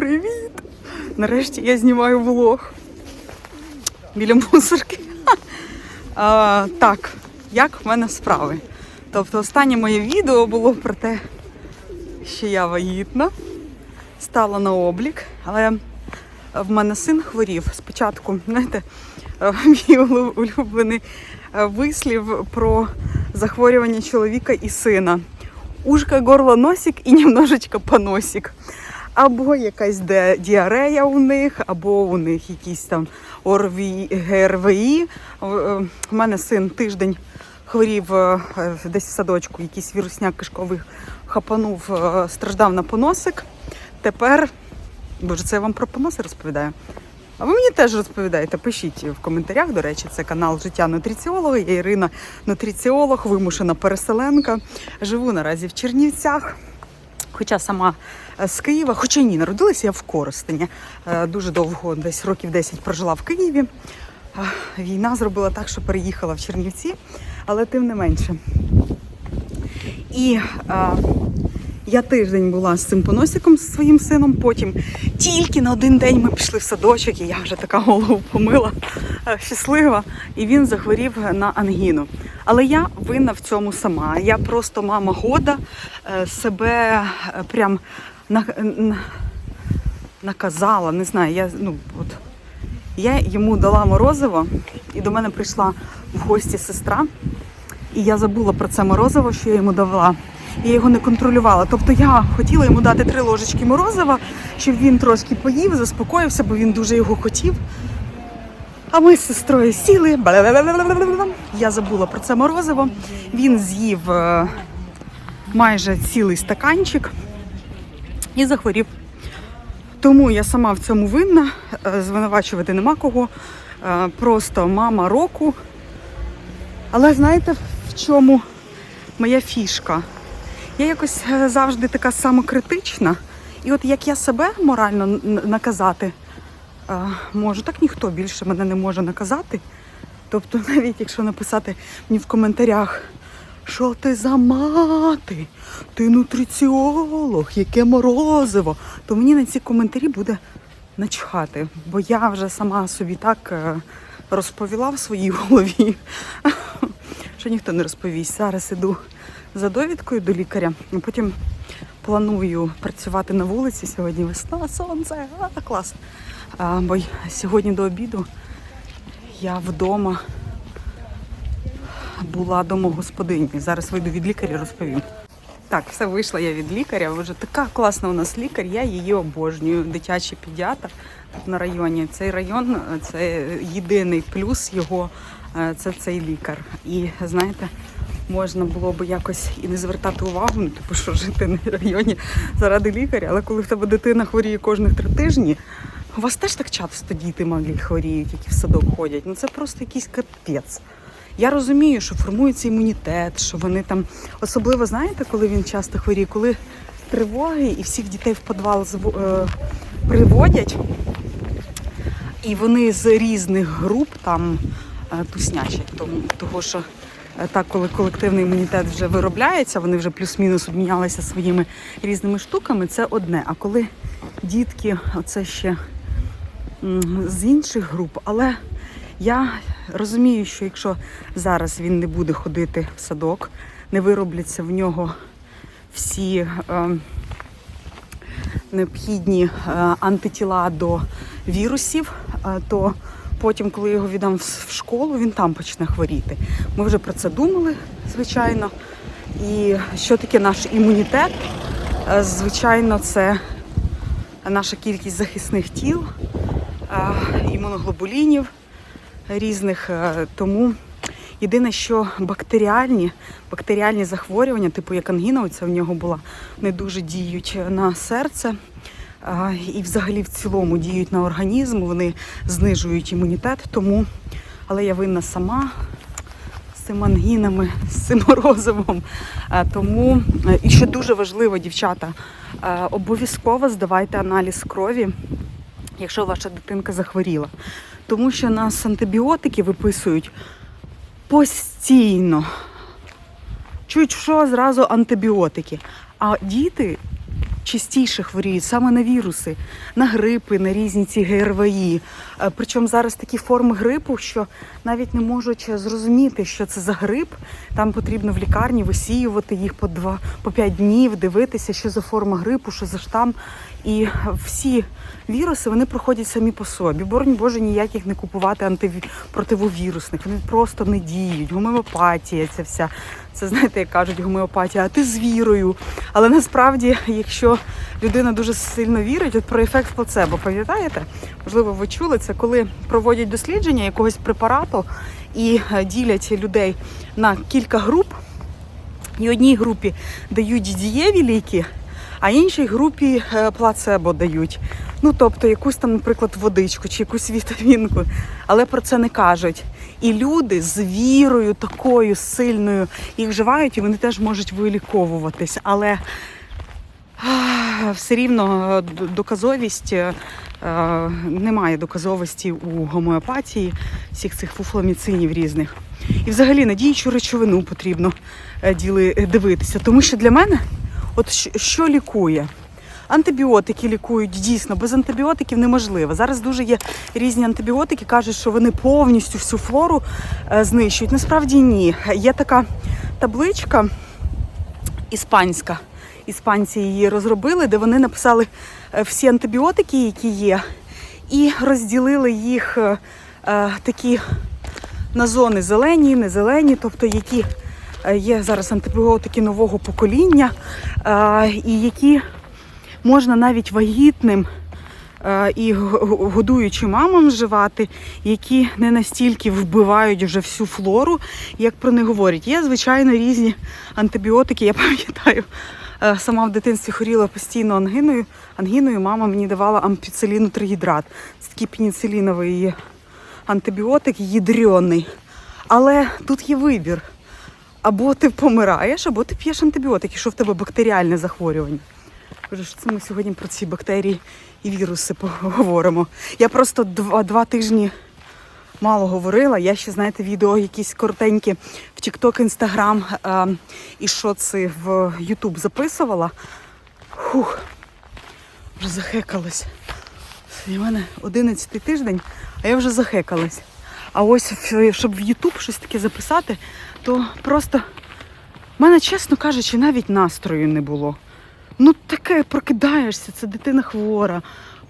Привіт! Нарешті я знімаю влог біля мусорки. А, так, як в мене справи? Тобто, останнє моє відео було про те, що я вагітна, стала на облік, але в мене син хворів. Спочатку, знаєте, е, мій улюблений е, вислів про захворювання чоловіка і сина. Ушко, горло, носик і немножечко поносик. Або якась де діарея у них, або у них якісь там ОРВІ, ГРВІ. У мене син тиждень хворів е, е, десь в садочку, якийсь вірусняк кишковий хапанув, е, страждав на поносик. Тепер, боже, це я вам про поноси розповідаю. А ви мені теж розповідаєте, пишіть в коментарях. До речі, це канал Життя нутриціолога. Я Ірина нутриціолог, вимушена переселенка. Живу наразі в Чернівцях. Хоча сама е, з Києва, хоча ні, народилася я в Коростені. Е, Дуже довго, десь років 10 прожила в Києві. Війна зробила так, що переїхала в Чернівці, але тим не менше. І е, я тиждень була з цим поносиком з своїм сином. Потім тільки на один день ми пішли в садочок, і я вже така голову помила, е, щаслива. І він захворів на ангіну. Але я винна в цьому сама. Я просто мама года е, себе е, прям на, на- наказала. Не знаю, я ну от. Я йому дала морозиво, і до мене прийшла в гості сестра. І я забула про це морозиво, що я йому давала. Я його не контролювала. Тобто я хотіла йому дати три ложечки морозива, щоб він трошки поїв, заспокоївся, бо він дуже його хотів. А ми з сестрою сіли. Я забула про це морозиво. Він з'їв е, майже цілий стаканчик і захворів. Тому я сама в цьому винна, е, звинувачувати нема кого. Е, Просто мама року. Але знаєте, в чому моя фішка? Я якось е, завжди така самокритична. І от як я себе морально наказати е, можу, так ніхто більше мене не може наказати. Тобто, навіть якщо написати мені в коментарях, що ти за мати, ти нутриціолог, яке морозиво, то мені на ці коментарі буде начхати. Бо я вже сама собі так е, розповіла в своїй голові, що ніхто не розповість. Зараз іду за довідкою до лікаря, а потім планую працювати на вулиці. Сьогодні весна, сонце, а, клас. А, бо сьогодні до обіду я вдома була домогосподиню. Зараз вийду від лікаря, розповім. Так, все вийшла я від лікаря. Вже така класна у нас лікар, я її обожнюю. Дитячий педіатр тут на районі. Цей район е, це єдиний плюс його е, це цей лікар. І знаєте, можна було би якось і не звертати увагу, ну типу, що жити на районі заради лікаря, але коли в тебе дитина хворіє кожних три тижні. У вас теж так часто діти малі хворіють, які в садок ходять. Ну це просто якийсь капець. Я розумію, що формується імунітет, що вони там особливо знаєте, коли він часто хворіє, коли тривоги і всіх дітей в підвал е, приводять, і вони з різних груп там е, туснячать. Тому того, що так, коли колективний імунітет вже виробляється, вони вже плюс-мінус обмінялися своїми різними штуками, це одне. А коли дітки, оце ще з інших груп, але я розумію, що якщо зараз він не буде ходити в садок, не виробляться в нього всі е, необхідні е, антитіла до вірусів, е, то потім, коли його віддам в в школу, він там почне хворіти. Ми вже про це думали, звичайно. І що таке наш імунітет? Е, Звичайно, це наша кількість захисних тіл, е, імуноглобулінів різних. е, Тому єдине, що бактеріальні, бактеріальні захворювання, типу як ангіна, оця в нього була, не дуже діють на серце. І взагалі в цілому діють на організм, вони знижують імунітет. Тому, але я винна сама з цими ангінами, з цим морозивом. Тому е, і ще дуже важливо, дівчата, е, обов'язково здавайте аналіз крові, якщо ваша дитинка захворіла. Тому що нас антибіотики виписують постійно. Чуть що зразу антибіотики. А діти частіше хворіють саме на віруси, на грипи, на різні ці ГРВІ. Е, Причому зараз такі форми грипу, що навіть не можуть зрозуміти, що це за грип. Там потрібно в лікарні висіювати їх по два по п'ять днів, дивитися, що за форма грипу, що за штам. І всі віруси вони проходять самі по собі. Боронь Боже, ніяких не купувати антиві... противовірусних. Вони просто не діють. Гомеопатія, ця вся. Це знаєте, як кажуть, гомеопатія, а ти з вірою. Але насправді, якщо людина дуже сильно вірить, от про ефект плацебо, пам'ятаєте? Можливо, ви чули це, коли проводять дослідження якогось препарату і е, ділять людей на кілька груп. І одній групі дають дієві ліки, а іншій групі е, плацебо дають. Ну, тобто якусь там, наприклад, водичку чи якусь вітамінку, але про це не кажуть. І люди з вірою такою сильною їх вживають, і вони теж можуть виліковуватись. Але все рівно е, доказовість е, немає доказовості у гомеопатії, всіх цих фуфломіцинів різних. І взагалі на діючу речовину потрібно діли, дивитися. Тому що для мене, от що, лікує? Антибіотики лікують дійсно, без антибіотиків неможливо. Зараз дуже є різні антибіотики, кажуть, що вони повністю всю флору е, знищують. Насправді ні. Є така табличка іспанська. Іспанці її розробили, де вони написали е, всі антибіотики, які є, і розділили їх е, такі на зони зелені, не зелені, тобто які є зараз антибіотики нового покоління, е, і які можна навіть вагітним е, і г- г- годуючим мамам вживати, які не настільки вбивають вже всю флору, як про них говорять. Є, звичайно, різні антибіотики. Я пам'ятаю, е, сама в дитинстві хворіла постійно ангіною. Ангіною мама мені давала ампіциліну тригідрат. Це такий пеніциліновий антибіотик ядрений. Але тут є вибір. Або ти помираєш, або ти п'єш антибіотики, що в тебе бактеріальне захворювання. Кажу, що це ми сьогодні про ці бактерії і віруси поговоримо. Я просто два, два тижні мало говорила. Я ще, знаєте, відео якісь коротенькі в TikTok, Instagram е, і шоци в YouTube записувала. Хух, вже захекалась. В мене 11 тиждень, а я вже захекалась. А ось щоб в YouTube щось таке записати, то просто в мене, чесно кажучи, навіть настрою не було. Ну таке прокидаєшся, це дитина хвора.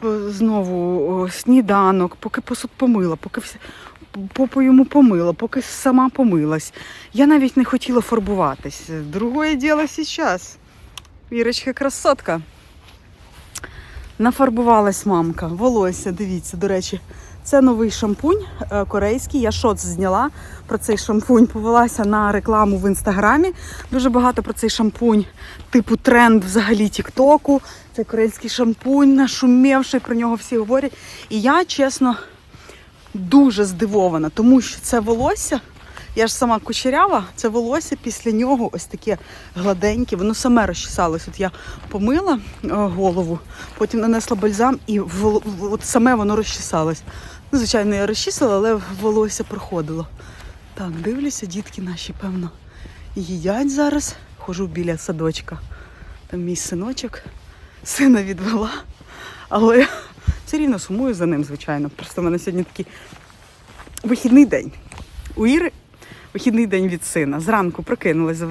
е, Знову сніданок, поки посуд помила, поки все попу йому помила, поки сама помилась. Я навіть не хотіла фарбуватись. Другое діло зараз. Вірочка красотка. Нафарбувалась мамка. Волосся, дивіться, до речі, це новий шампунь е, корейський. Я шоц зняла про цей шампунь, повелася на рекламу в інстаграмі. Дуже багато про цей шампунь, типу тренд взагалі Тіктоку. Це корейський шампунь, нашумівший, про нього всі говорять. І я, чесно, дуже здивована, тому що це волосся. Я ж сама кучерява, це волосся після нього ось таке гладеньке, воно саме розчесалось. От я помила е, голову, потім нанесла бальзам і от саме воно розчесалось. Ну, звичайно, я розчісила, але волосся проходило. Так, дивлюся, дітки наші, певно, їдять зараз. Хожу біля садочка. Там мій синочок, сина відвела. Але все рівно сумую за ним, звичайно. Просто в мене сьогодні такий вихідний день. У Іри вихідний день від сина. Зранку прокинулась,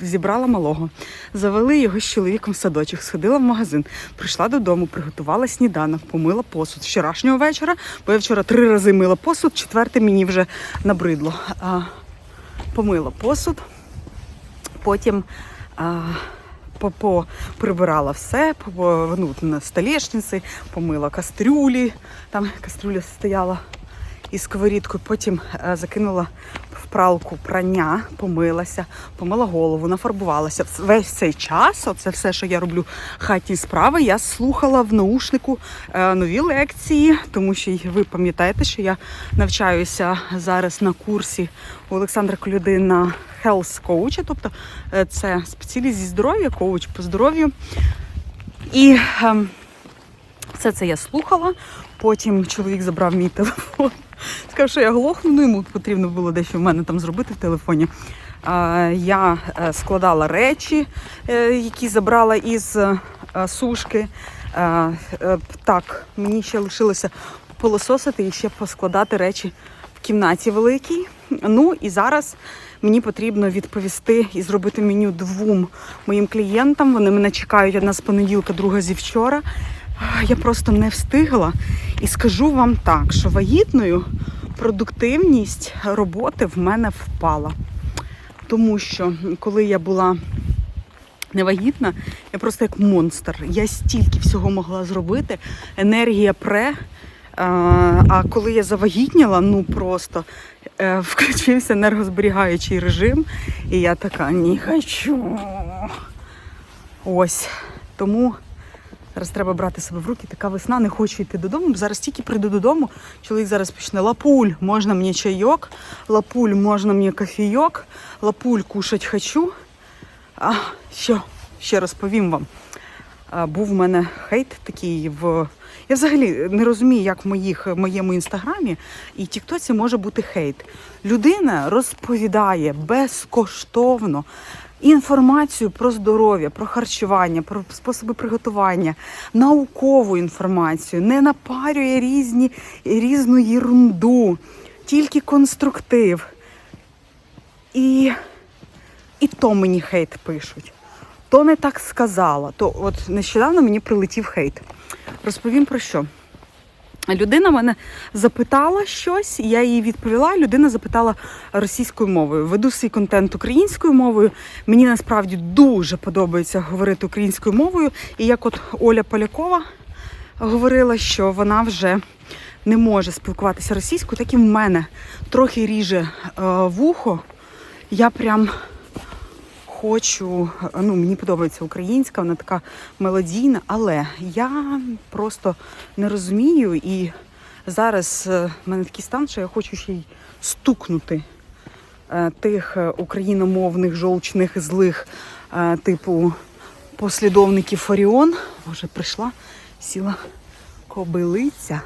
зібрала малого, завели його з чоловіком в садочок, сходила в магазин, прийшла додому, приготувала сніданок, помила посуд. Вчорашнього вечора, бо я вчора три рази мила посуд, четвертий мені вже набридло. А, помила посуд, потім. А, прибирала все, ну, на столешниці, помила кастрюлі, там кастрюля стояла із сковорідкою, потім закинула пралку прання, помилася, помила голову, нафарбувалася. Весь цей час, оце все, що я роблю хатні справи, я слухала в наушнику е, нові лекції, тому що ви пам'ятаєте, що я навчаюся зараз на курсі у Олександра Колюди на Health Coach, тобто е, це спеціаліст зі здоров'я, коуч по здоров'ю. І ем, все це я слухала. Потім чоловік забрав мій телефон. Сказав, що я глохну, ну йому потрібно було дещо в мене там зробити в телефоні. Я е, складала речі, е, які забрала із е, сушки. Так, мені ще лишилося полососити і ще поскладати речі в кімнаті великій. Ну і зараз мені потрібно відповісти і зробити меню двом моїм клієнтам. Вони мене чекають одна з понеділка, друга зі вчора. Я просто не встигла. І скажу вам так, що вагітною продуктивність роботи в мене впала. Тому що коли я була невагітна, я просто як монстр. Я стільки всього могла зробити. Енергія пре. А, коли я завагітніла, ну просто е, включився енергозберігаючий режим, і я така не хочу. Ось. Тому зараз треба брати себе в руки. Така весна, не хочу йти додому. Зараз тільки прийду додому. Чоловік зараз почне лапуль, можна мені чайок, лапуль, можна мені кофійок, лапуль кушать хочу. А, що, ще розповім вам. А, був у мене хейт такий в. Я взагалі не розумію, як в моїх, в моєму інстаграмі і Тіктоці може бути хейт. Людина розповідає безкоштовно інформацію про здоров'я, про харчування, про способи приготування, наукову інформацію, не напарює різні, різну єрунду, тільки конструктив. І, і то мені хейт пишуть. То не так сказала. То от нещодавно мені прилетів хейт. Розповім про що. Людина мене запитала щось, я їй відповіла. Людина запитала російською мовою. Веду свій контент українською мовою. Мені насправді дуже подобається говорити українською мовою. І як от Оля Полякова говорила, що вона вже не може спілкуватися російською, так і в мене трохи ріже е, вухо. Я прям хочу, ну мені подобається українська, вона така мелодійна, але я просто не розумію. І зараз е, в мене такий стан, що я хочу ще й стукнути е, тих е, україномовних, жовчних, злих, е, типу послідовників Фаріон. Боже, прийшла, сіла кобилиця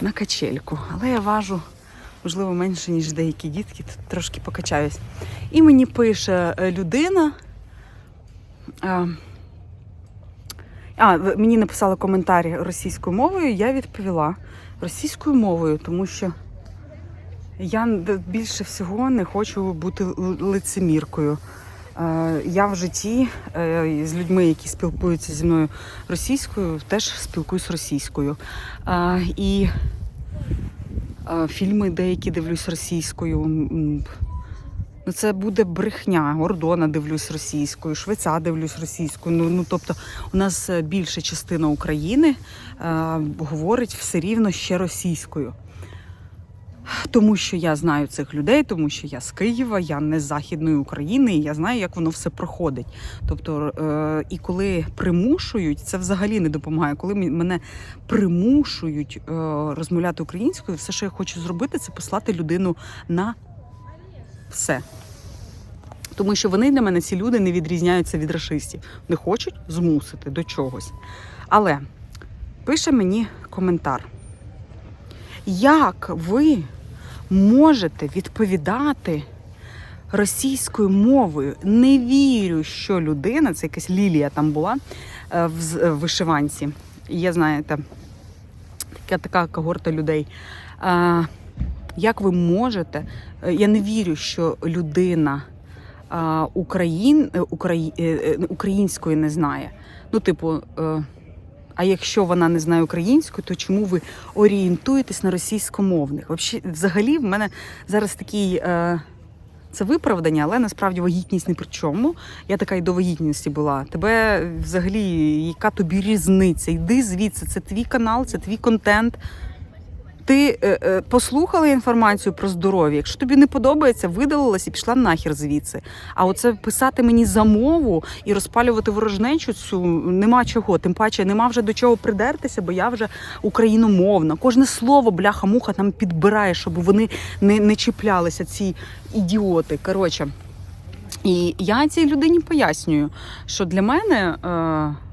на качельку. Але я важу можливо, менше, ніж деякі дітки, тут трошки покачаюсь. І мені пише е, людина. А, а, мені написала коментар російською мовою, я відповіла російською мовою, тому що я більше всього не хочу бути лицеміркою. Е, Я в житті е, з людьми, які спілкуються зі мною російською, теж спілкуюсь російською. Е, І е, фільми деякі дивлюсь російською. Ну, це буде брехня. Гордона дивлюсь російською, Швеця дивлюсь російською. Ну, ну тобто, у нас е, більша частина України е, говорить все рівно ще російською. Тому що я знаю цих людей, тому що я з Києва, я не з Західної України, і я знаю, як воно все проходить. Тобто, е, і коли примушують, це взагалі не допомагає. Коли мене примушують е, розмовляти українською, все, що я хочу зробити, це послати людину на все. Тому що вони для мене, ці люди, не відрізняються від расистів. Не хочуть змусити до чогось. Але пише мені коментар. Як ви можете відповідати російською мовою? Не вірю, що людина, це якась лілія там була е, в е, вишиванці. Є, знаєте, така, така когорта людей. Е, Як ви можете? Я не вірю, що людина Україн, Украї, української не знає. Ну, типу, а якщо вона не знає українську, то чому ви орієнтуєтесь на російськомовних? Взагалі, в мене зараз такий. Е, це виправдання, але насправді вагітність не при чому. Я така й до вагітності була. Тебе взагалі, яка тобі різниця? Йди звідси, це твій канал, це твій контент. Ти е, е, послухала інформацію про здоров'я. Якщо тобі не подобається, видалилась і пішла нахер звідси. А оце писати мені за мову і розпалювати ворожнечу цю нема чого. Тим паче нема вже до чого придертися, бо я вже україномовна. Кожне слово, бляха-муха там підбирає, щоб вони не, не чіплялися, ці ідіоти. Коротше. І я цій людині пояснюю, що для мене. Е,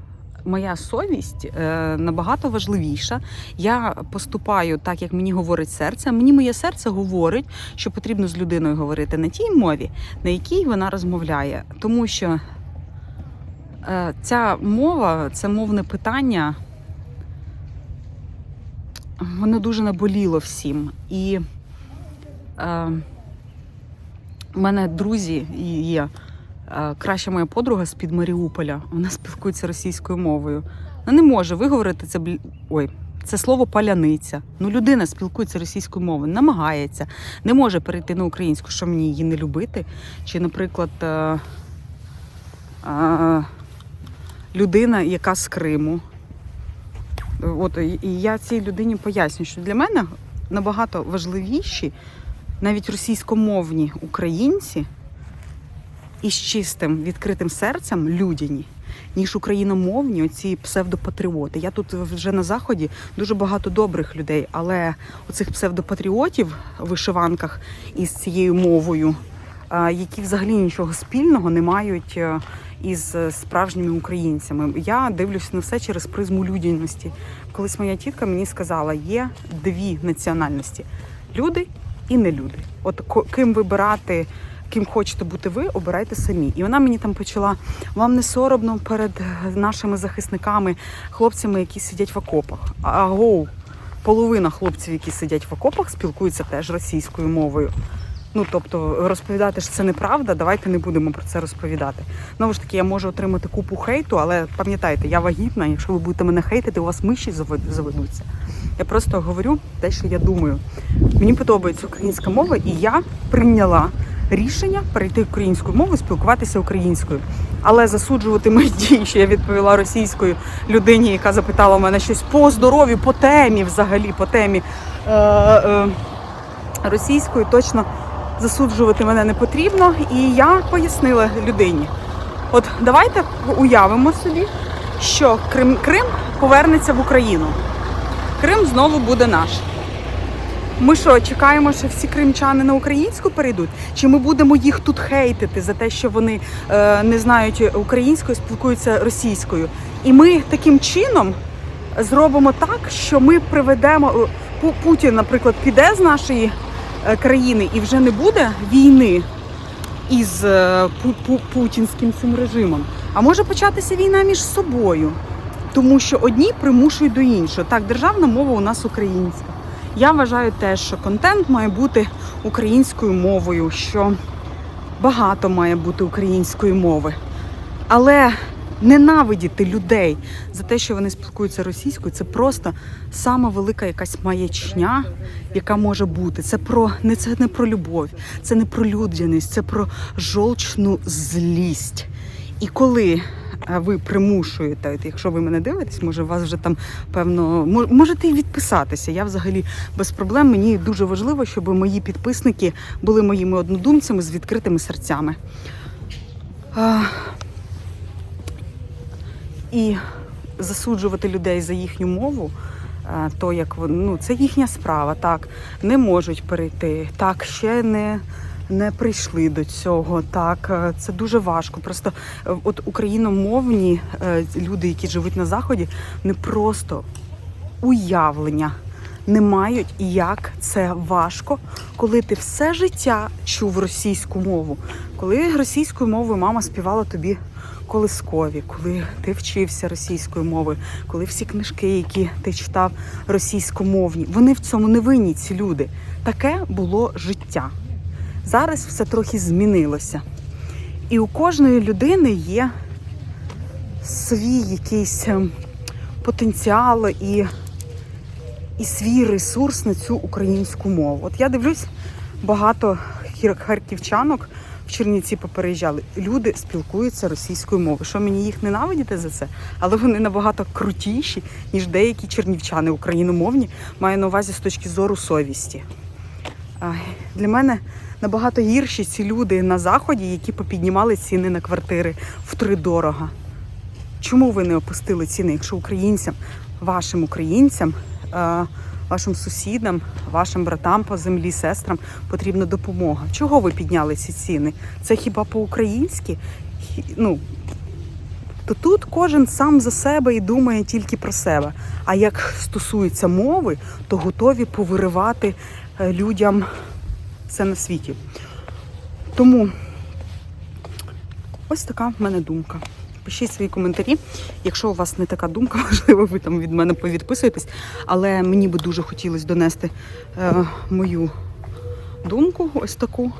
Моя совість е, набагато важливіша. Я поступаю так, як мені говорить серце. Мені моє серце говорить, що потрібно з людиною говорити на тій мові, на якій вона розмовляє. Тому що Е, Ця мова, це мовне питання, воно дуже наболіло всім. І е, у мене друзі є. Е, Краща моя подруга з-під Маріуполя. Вона спілкується російською мовою. Вона не може виговорити це Ой, це слово паляниця. Ну, людина спілкується російською мовою, намагається, не може перейти на українську, що мені її не любити. Чи, наприклад, е, е, людина, яка з Криму. От і я цій людині пояснюю, що для мене набагато важливіші навіть російськомовні українці із чистим відкритим серцем людяні, ніж україномовні оці псевдопатріоти. Я тут вже на заході дуже багато добрих людей, але оцих псевдопатріотів в вишиванках із цією мовою, які взагалі нічого спільного не мають е, із справжніми українцями. Я дивлюся на все через призму людяності. Колись моя тітка мені сказала, є дві національності: люди і не люди. От ким вибирати, ким хочете бути ви, обирайте самі. І вона мені там почала: вам не соромно перед е, нашими захисниками, хлопцями, які сидять в окопах. Агоу, половина хлопців, які сидять в окопах, спілкуються теж російською мовою. Ну, тобто, розповідати, що це неправда, давайте не будемо про це розповідати. Знову ж таки, я можу отримати купу хейту, але пам'ятайте, я вагітна, якщо ви будете мене хейтити, у вас миші завед- заведуться. Я просто говорю те, що я думаю. Мені подобається українська мова, і я прийняла рішення перейти українською мовою, спілкуватися українською. Але засуджувати мої дії, що я відповіла російською людині, яка запитала мене щось по здоров'ю, по темі, взагалі, по темі е, е, російською, точно засуджувати мене не потрібно. І я пояснила людині: от давайте уявимо собі, що Крим, Крим повернеться в Україну. Крим знову буде наш. Ми що, чекаємо, що всі кримчани на українську перейдуть? Чи ми будемо їх тут хейтити за те, що вони е, не знають українською, спілкуються російською? І ми таким чином зробимо так, що ми приведемо е, Путін, наприклад, піде з нашої е, країни і вже не буде війни із е, пу- пу- путінським цим режимом. А може початися війна між собою, тому що одні примушують до іншого. Так, державна мова у нас українська. Я вважаю теж, що контент має бути українською мовою, що багато має бути української мови. Але ненавидіти людей за те, що вони спілкуються російською, це просто сама велика якась маячня, яка може бути. Це про не це не про любов, це не про людяність, це про жолчну злість. І коли ви примушуєте, якщо ви мене дивитесь, може вас вже там певно можете і відписатися. Я взагалі без проблем. Мені дуже важливо, щоб мої підписники були моїми однодумцями з відкритими серцями. А, і засуджувати людей за їхню мову, то як ну це їхня справа, так не можуть перейти, так ще не. Не прийшли до цього, так е, це дуже важко. Просто е, от україномовні е, люди, які живуть на заході, не просто уявлення не мають, як це важко, коли ти все життя чув російську мову. Коли російською мовою мама співала тобі колискові, коли ти вчився російською мовою, коли всі книжки, які ти читав російськомовні, вони в цьому не винні, ці люди. Таке було життя. Зараз все трохи змінилося. І у кожної людини є свій якийсь ем, потенціал і, і свій ресурс на цю українську мову. От я дивлюсь, багато харківчанок в Чернівці попереїжджали. Люди спілкуються російською мовою. Що мені їх ненавидіти за це? Але вони набагато крутіші, ніж деякі чернівчани україномовні, маю на увазі з точки зору совісті. Для мене набагато гірші ці люди на заході, які попіднімали ціни на квартири втридорога. Чому ви не опустили ціни, якщо українцям, вашим українцям, е, вашим сусідам, вашим братам по землі, сестрам потрібна допомога? Чого ви підняли ці ціни? Це хіба по-українськи? Ну, то тут кожен сам за себе і думає тільки про себе. А як стосується мови, то готові повиривати е, людям все на світі. Тому ось така в мене думка. Пишіть свої коментарі. Якщо у вас не така думка, можливо, ви там від мене повідписуєтесь. Але мені би дуже хотілося донести е, мою думку, ось таку.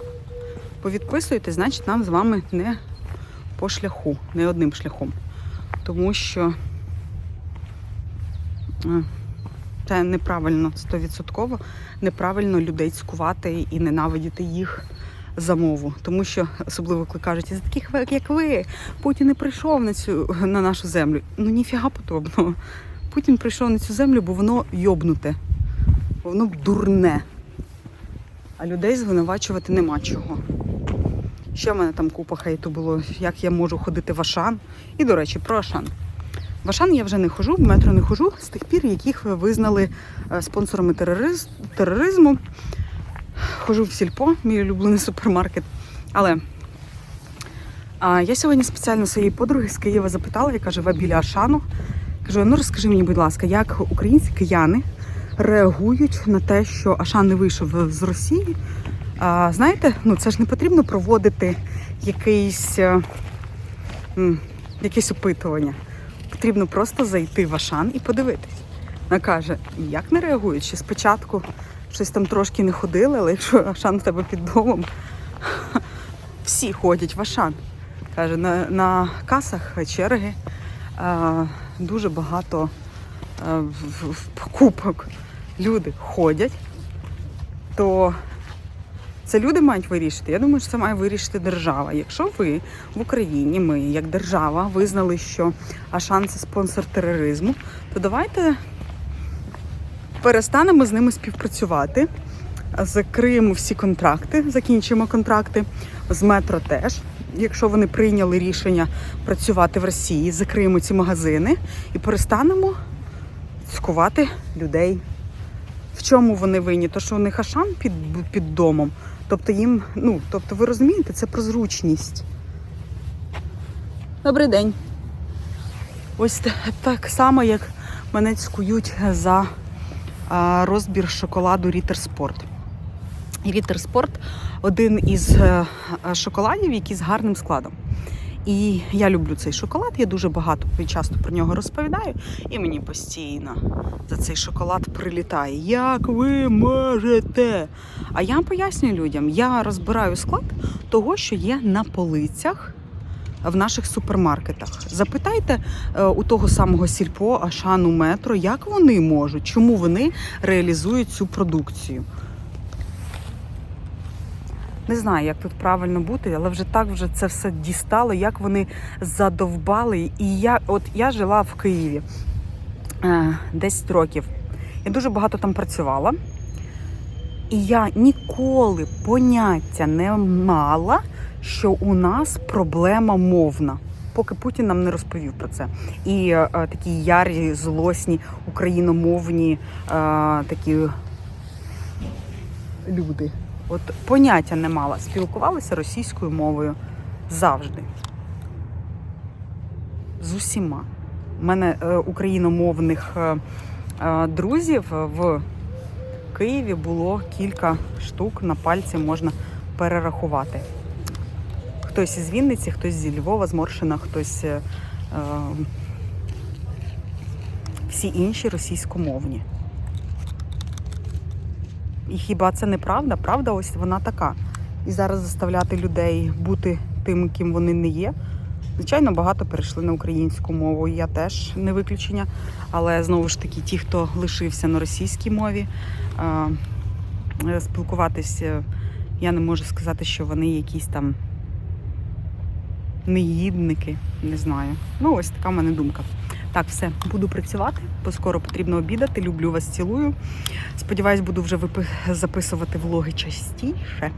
Повідписуєтесь, значить нам з вами не по шляху, не одним шляхом. Тому що е, це неправильно, стовідсотково неправильно людей цькувати і ненавидіти їх за мову. Тому що, особливо коли кажуть, за таких як ви, Путін не прийшов на цю на нашу землю. Ну ніфіга подобного. Путін прийшов на цю землю, бо воно йобнуте, бо воно дурне. А людей звинувачувати нема чого. Ще в мене там купа хейту було, як я можу ходити в Ашан. І, до речі, про Ашан. В Ашан я вже не хожу, в метро не хожу з тих пір, яких визнали е, спонсорами терориз... тероризму. Хожу в сільпо, мій улюблений супермаркет. Але а, я сьогодні спеціально своєї подруги з Києва запитала, яка живе біля Ашану. Кажу: ну розкажи мені, будь ласка, як українські кияни реагують на те, що Ашан не вийшов з Росії. А, знаєте, ну це ж не потрібно проводити якийсь, е, якесь опитування. Потрібно просто зайти в Ашан і подивитись. Вона каже, як не реагують? Ще спочатку щось там трошки не ходили, але якщо Ашан в тебе під домом, всі ходять в Ашан. Каже, на, на касах черги е, дуже багато е, в- в покупок. Люди ходять, то це люди мають вирішити. Я думаю, що це має вирішити держава. Якщо ви в Україні, ми як держава, визнали, що Ашан це спонсор тероризму, то давайте перестанемо з ними співпрацювати, закриємо всі контракти, закінчимо контракти з метро теж. Якщо вони прийняли рішення працювати в Росії, закриємо ці магазини і перестанемо цькувати людей. В чому вони винні? То, що у них ашан під, під домом. Тобто їм, ну, тобто, ви розумієте, це про зручність. Добрий день. Ось так само, як мене цькують за а, розбір шоколаду Рітер Спорт. Рітер Спорт один із е, шоколадів, який з гарним складом. І я люблю цей шоколад, я дуже багато і часто про нього розповідаю, і мені постійно за цей шоколад прилітає. Як ви можете? А я пояснюю людям, я розбираю склад того, що є на полицях в наших супермаркетах. Запитайте е, у того самого сільпо, Ашану, метро, як вони можуть, чому вони реалізують цю продукцію. Не знаю, як тут правильно бути, але вже так вже це все дістало, як вони задовбали. І я, от я жила в Києві е, 10 років. Я дуже багато там працювала. І я ніколи поняття не мала, що у нас проблема мовна. Поки Путін нам не розповів про це. І е, е, такі ярі, злосні, україномовні е, такі люди. От поняття не мала. Спілкувалися російською мовою завжди. З усіма. У мене е, україномовних е, е, друзів в Києві було кілька штук на пальці можна перерахувати. Хтось із Вінниці, хтось зі Львова, з Моршина, хтось. всі інші російськомовні. І хіба це не правда? Правда, ось вона така. І зараз заставляти людей бути тим, ким вони не є. Звичайно, багато перейшли на українську мову. Я теж не виключення. Але знову ж таки, ті, хто лишився на російській мові, е, спілкуватися, я не можу сказати, що вони якісь там негідники, не знаю. Ну, ось така в мене думка. Так, все, буду працювати, бо скоро потрібно обідати. Люблю вас, цілую. Сподіваюсь, буду вже записувати влоги частіше.